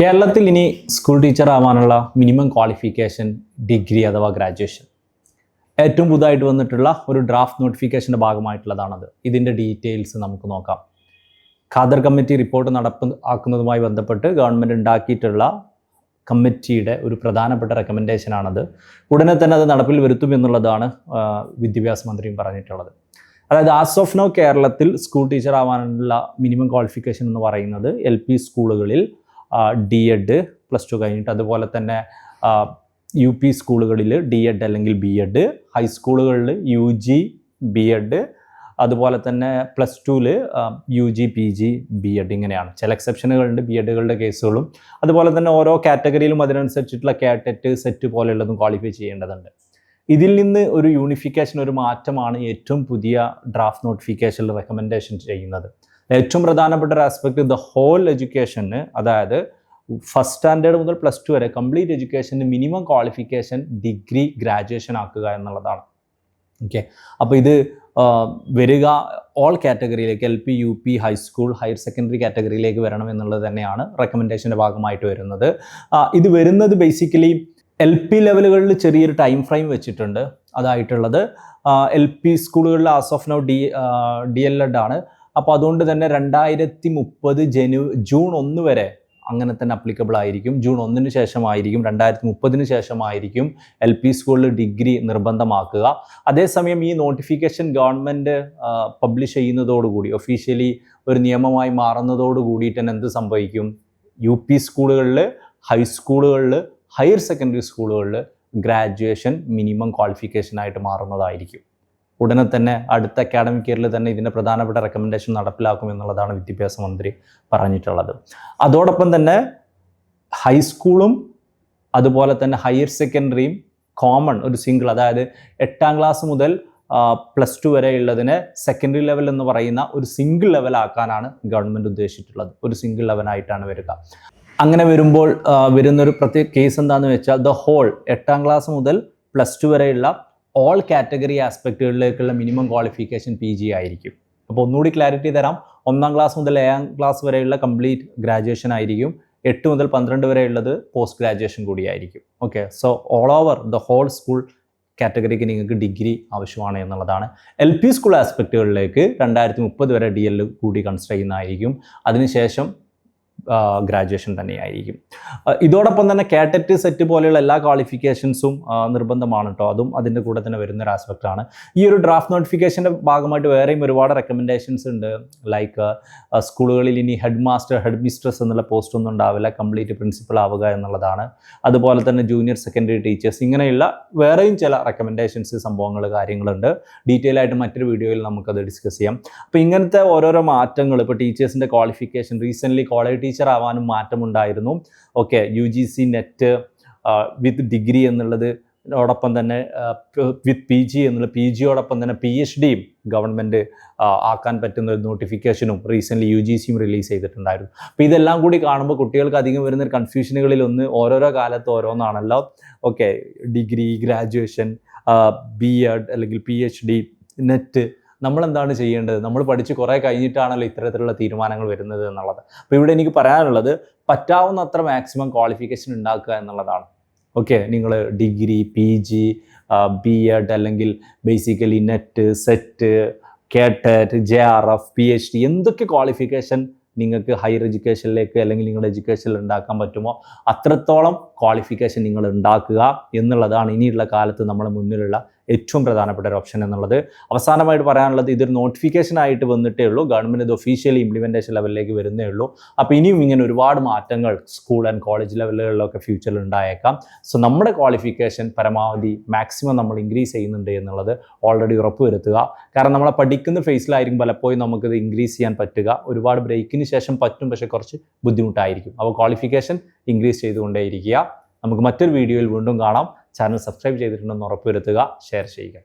കേരളത്തിൽ ഇനി school teacher ആവാനുള്ള മിനിമം ക്വാളിഫിക്കേഷൻ ഡിഗ്രി അഥവാ ഗ്രാജുവേഷൻ ഏറ്റവും പുതുതായിട്ട് വന്നിട്ടുള്ള ഒരു ഡ്രാഫ്റ്റ് നോട്ടിഫിക്കേഷന്റെ ഭാഗമായിട്ടുള്ളതാണത്. ഇതിന്റെ ഡീറ്റെയിൽസ് നമുക്ക് നോക്കാം. ഖാദർ കമ്മിറ്റി റിപ്പോർട്ട് നടപ്പ് ആക്കുന്നതുമായി ബന്ധപ്പെട്ട് ഗവൺമെന്റ് ഉണ്ടാക്കിയിട്ടുള്ള കമ്മിറ്റിയുടെ ഒരു പ്രധാനപ്പെട്ട റെക്കമെൻഡേഷനാണത് ഉടനെ തന്നെ അത് നടപ്പിൽ വരുത്തും എന്നുള്ളതാണ് വിദ്യാഭ്യാസ മന്ത്രിയും പറഞ്ഞിട്ടുള്ളത്. അതായത് ആസ് ഓഫ് നോ കേരളത്തിൽ സ്കൂൾ ടീച്ചർ ആവാനുള്ള മിനിമം ക്വാളിഫിക്കേഷൻ എന്ന് പറയുന്നത് എൽ പി സ്കൂളുകളിൽ ഡി എഡ് പ്ലസ് ടു കഴിഞ്ഞിട്ട് അതുപോലെ തന്നെ യു പി സ്കൂളുകളിൽ ഡി എഡ് അല്ലെങ്കിൽ ബി എഡ് ഹൈസ്കൂളുകളിൽ യു ജി ബി എഡ് അതുപോലെ തന്നെ പ്ലസ് ടുവിൽ U G P G B Ed ഇങ്ങനെയാണ്. ചില എക്സെപ്ഷനുകളുണ്ട് ബി എഡുകളുടെ കേസുകളും അതുപോലെ തന്നെ ഓരോ കാറ്റഗറിയിലും അതിനനുസരിച്ചിട്ടുള്ള കാറ്ററ്റ് സെറ്റ് പോലെയുള്ളതും ക്വാളിഫൈ ചെയ്യേണ്ടതുണ്ട്. ഇതിൽ നിന്ന് ഒരു യൂണിഫിക്കേഷൻ ഒരു മാറ്റമാണ് ഏറ്റവും പുതിയ ഡ്രാഫ്റ്റ് നോട്ടിഫിക്കേഷനിൽ റെക്കമെൻഡേഷൻ ചെയ്യുന്നത്. ഏറ്റവും പ്രധാനപ്പെട്ട ഒരു ആസ്പെക്ട് ദ ഹോൾ എഡ്യൂക്കേഷന് അതായത് ഫസ്റ്റ് സ്റ്റാൻഡേർഡ് മുതൽ പ്ലസ് ടു വരെ കംപ്ലീറ്റ് എഡ്യൂക്കേഷന് മിനിമം ക്വാളിഫിക്കേഷൻ ഡിഗ്രി ഗ്രാജുവേഷൻ ആക്കുക എന്നുള്ളതാണ്. ഓക്കെ അപ്പോൾ ഇത് വരിക all കാറ്റഗറിയിലേക്ക് L P U P high school higher secondary കാറ്റഗറിയിലേക്ക് വരണം എന്നുള്ളത് തന്നെയാണ് റെക്കമെൻഡേഷന്റെ ഭാഗമായിട്ട് വരുന്നത്. ഇത് വരുന്നത് ബേസിക്കലി എൽ പി ലെവലുകളിൽ ചെറിയൊരു ടൈം ഫ്രെയിം വെച്ചിട്ടുണ്ട്. അതായിട്ടുള്ളത് എൽ പി സ്കൂളുകളിൽ as of now D D L Ed ആണ്. അപ്പോൾ അതുകൊണ്ട് തന്നെ രണ്ടായിരത്തി മുപ്പത് ജനു ജൂൺ ഒന്ന് വരെ അങ്ങനെ തന്നെ അപ്ലിക്കബിൾ ആയിരിക്കും. ജൂൺ ഒന്നിന് ശേഷമായിരിക്കും രണ്ടായിരത്തി മുപ്പതിന് ശേഷമായിരിക്കും എൽ പി സ്കൂളിൽ ഡിഗ്രി നിർബന്ധമാക്കുക. അതേസമയം ഈ നോട്ടിഫിക്കേഷൻ ഗവൺമെന്റ് പബ്ലിഷ് ചെയ്യുന്നതോടുകൂടി ഒഫീഷ്യലി ഒരു നിയമമായി മാറുന്നതോട് കൂടിയിട്ട് തന്നെ എന്ത് സംഭവിക്കും? യു പി സ്കൂളുകളിൽ ഹൈസ്കൂളുകളിൽ ഹയർ സെക്കൻഡറി സ്കൂളുകളിൽ ഗ്രാജുവേഷൻ മിനിമം ക്വാളിഫിക്കേഷനായിട്ട് മാറുന്നതായിരിക്കും. ഉടനെ തന്നെ അടുത്ത അക്കാഡമിക് ഇയറിൽ തന്നെ ഇതിന്റെ പ്രധാനപ്പെട്ട റെക്കമെൻഡേഷൻ നടപ്പിലാക്കും എന്നുള്ളതാണ് വിദ്യാഭ്യാസ മന്ത്രി പറഞ്ഞിട്ടുള്ളത്. അതോടൊപ്പം തന്നെ ഹൈസ്കൂളും അതുപോലെ തന്നെ ഹയർ സെക്കൻഡറിയും കോമൺ ഒരു സിംഗിൾ അതായത് എട്ടാം ക്ലാസ് മുതൽ പ്ലസ് ടു വരെ ഉള്ളതിനെ സെക്കൻഡറി ലെവൽ എന്ന് പറയുന്ന ഒരു സിംഗിൾ ലെവൽ ആക്കാനാണ് ഗവൺമെന്റ് ഉദ്ദേശിച്ചിട്ടുള്ളത്. ഒരു സിംഗിൾ ലെവലായിട്ടാണ് വരിക. അങ്ങനെ വരുമ്പോൾ വരുന്നൊരു പ്രത്യേക കേസ് എന്താണെന്ന് വെച്ചാൽ ദ ഹോൾ എട്ടാം ക്ലാസ് മുതൽ പ്ലസ് ടു വരെയുള്ള ഓൾ കാറ്റഗറി ആസ്പെക്റ്റുകളിലേക്കുള്ള മിനിമം ക്വാളിഫിക്കേഷൻ പി ജി ആയിരിക്കും. അപ്പോൾ ഒന്നുകൂടി ക്ലാരിറ്റി തരാം. ഒന്നാം ക്ലാസ് മുതൽ ഏഴാം ക്ലാസ് വരെയുള്ള കംപ്ലീറ്റ് ഗ്രാജുവേഷൻ ആയിരിക്കും. എട്ട് മുതൽ പന്ത്രണ്ട് വരെയുള്ളത് പോസ്റ്റ് ഗ്രാജുവേഷൻ കൂടിയായിരിക്കും. Okay so all over the whole school കാറ്റഗറിക്ക് നിങ്ങൾക്ക് ഡിഗ്രി ആവശ്യമാണ് എന്നുള്ളതാണ്. എൽ പി സ്കൂൾ ആസ്പെക്റ്റുകളിലേക്ക് രണ്ടായിരത്തി മുപ്പത് വരെ ഡി എൽ കൂടി കൺസിഡർ ചെയ്യുന്നതായിരിക്കും. അതിനുശേഷം ഗ്രാജുവേഷൻ തന്നെയായിരിക്കും. ഇതോടൊപ്പം തന്നെ കാറ്ററ്റ് സെറ്റ് പോലെയുള്ള എല്ലാ ക്വാളിഫിക്കേഷൻസും നിർബന്ധമാണ് കേട്ടോ അതും അതിന്റെ കൂടെ തന്നെ വരുന്ന ഒരു ആസ്പെക്റ്റാണ് ഈ ഒരു ഡ്രാഫ്റ്റ് നോട്ടിഫിക്കേഷന്റെ ഭാഗമായിട്ട് വേറെയും ഒരുപാട് റെക്കമെൻഡേഷൻസ് ഉണ്ട്. ലൈക്ക് സ്കൂളുകളിൽ ഇനി ഹെഡ് മാസ്റ്റർ ഹെഡ് മിസ്ട്രസ് എന്നുള്ള പോസ്റ്റ് ഒന്നും ഉണ്ടാവില്ല. കംപ്ലീറ്റ് പ്രിൻസിപ്പൾ ആവുക എന്നുള്ളതാണ്. അതുപോലെ തന്നെ ജൂനിയർ സെക്കൻഡറി ടീച്ചേഴ്സ് ഇങ്ങനെയുള്ള വേറെയും ചില റെക്കമെൻഡേഷൻസ് സംഭവങ്ങൾ കാര്യങ്ങളുണ്ട്. ഡീറ്റെയിൽ ആയിട്ട് മറ്റൊരു വീഡിയോയിൽ നമുക്കത് ഡിസ്കസ് ചെയ്യാം. അപ്പോൾ ഇങ്ങനത്തെ ഓരോരോ മാറ്റങ്ങൾ ഇപ്പോൾ ടീച്ചേഴ്സിന്റെ ക്വാളിഫിക്കേഷൻ റീസെന്റ്ലി കോളേജ് ടീച്ചർ ആവാനും മാറ്റമുണ്ടായിരുന്നു. Okay U G C net with degree എന്നുള്ളത് ഓടൊപ്പം തന്നെ വിത്ത് പി ജി എന്നുള്ള പി ജിയോടൊപ്പം തന്നെ പി എച്ച് ഡിയും ഗവൺമെന്റ് ആക്കാൻ പറ്റുന്ന ഒരു നോട്ടിഫിക്കേഷനും റീസെന്റ്ലി യു ജി സിയും റിലീസ് ചെയ്തിട്ടുണ്ടായിരുന്നു. അപ്പോൾ ഇതെല്ലാം കൂടി കാണുമ്പോൾ കുട്ടികൾക്ക് അധികം വരുന്ന കൺഫ്യൂഷനുകളിൽ ഒന്ന് ഓരോരോ കാലത്ത് ഓരോന്നാണല്ലോ. Okay degree graduation B Ed അല്ലെങ്കിൽ പി എച്ച് ഡി നെറ്റ് നമ്മളെന്താണ് ചെയ്യേണ്ടത്? നമ്മൾ പഠിച്ച് കുറേ കഴിഞ്ഞിട്ടാണല്ലോ ഇത്തരത്തിലുള്ള തീരുമാനങ്ങൾ വരുന്നത് എന്നുള്ളത്. അപ്പോൾ ഇവിടെ എനിക്ക് പറയാനുള്ളത് പറ്റാവുന്നത്ര മാക്സിമം ക്വാളിഫിക്കേഷൻ ഉണ്ടാക്കുക എന്നുള്ളതാണ്. ഓക്കെ നിങ്ങൾ degree P G B Ed അല്ലെങ്കിൽ basically net set കേട്ടറ്റ് J R F P H D എന്തൊക്കെ ക്വാളിഫിക്കേഷൻ നിങ്ങൾക്ക് ഹയർ എഡ്യൂക്കേഷനിലേക്ക് അല്ലെങ്കിൽ നിങ്ങളുടെ എഡ്യൂക്കേഷനിൽ ഉണ്ടാക്കാൻ പറ്റുമോ? അത്രത്തോളം ക്വാളിഫിക്കേഷൻ നിങ്ങൾ ഉണ്ടാക്കുക എന്നുള്ളതാണ് ഇനിയുള്ള കാലത്ത് നമ്മുടെ മുന്നിലുള്ള ഏറ്റവും പ്രധാനപ്പെട്ട ഒരു ഓപ്ഷൻ എന്നുള്ളത്. അവസാനമായിട്ട് പറയാനുള്ളത് ഇതൊരു നോട്ടിഫിക്കേഷൻ ആയിട്ട് വന്നിട്ടേ ഉള്ളൂ. ഗവൺമെന്റ് ഇത് ഒഫീഷ്യലി ഇംപ്ലിമെന്റേഷൻ ലെവലിലേക്ക് വരുന്നേ ഉള്ളൂ. അപ്പോൾ ഇനിയും ഇങ്ങനെ ഒരുപാട് മാറ്റങ്ങൾ സ്കൂൾ ആൻഡ് കോളേജ് ലെവലുകളിലൊക്കെ ഫ്യൂച്ചറിൽ ഉണ്ടായേക്കാം. സോ നമ്മുടെ ക്വാളിഫിക്കേഷൻ പരമാവധി മാക്സിമം നമ്മൾ ഇൻക്രീസ് ചെയ്യുന്നുണ്ട് എന്നുള്ളത് ഓൾറെഡി ഉറപ്പ് വരുത്തുക. കാരണം നമ്മളെ പഠിക്കുന്ന ഫേസിലായിരിക്കും പലപ്പോഴും നമുക്കിത് ഇൻക്രീസ് ചെയ്യാൻ പറ്റുക. ഒരുപാട് ബ്രേക്കിന് ശേഷം പറ്റും പക്ഷേ കുറച്ച് ബുദ്ധിമുട്ടായിരിക്കും. അപ്പോൾ ക്വാളിഫിക്കേഷൻ ഇൻക്രീസ് ചെയ്തുകൊണ്ടേയിരിക്കുക. നമുക്ക് മറ്റൊരു വീഡിയോയിൽ വീണ്ടും കാണാം. ചാനൽ സബ്സ്ക്രൈബ് ചെയ്തിട്ടുണ്ടെന്ന് ഉറപ്പുവരുത്തുക. ഷെയർ ചെയ്യുക.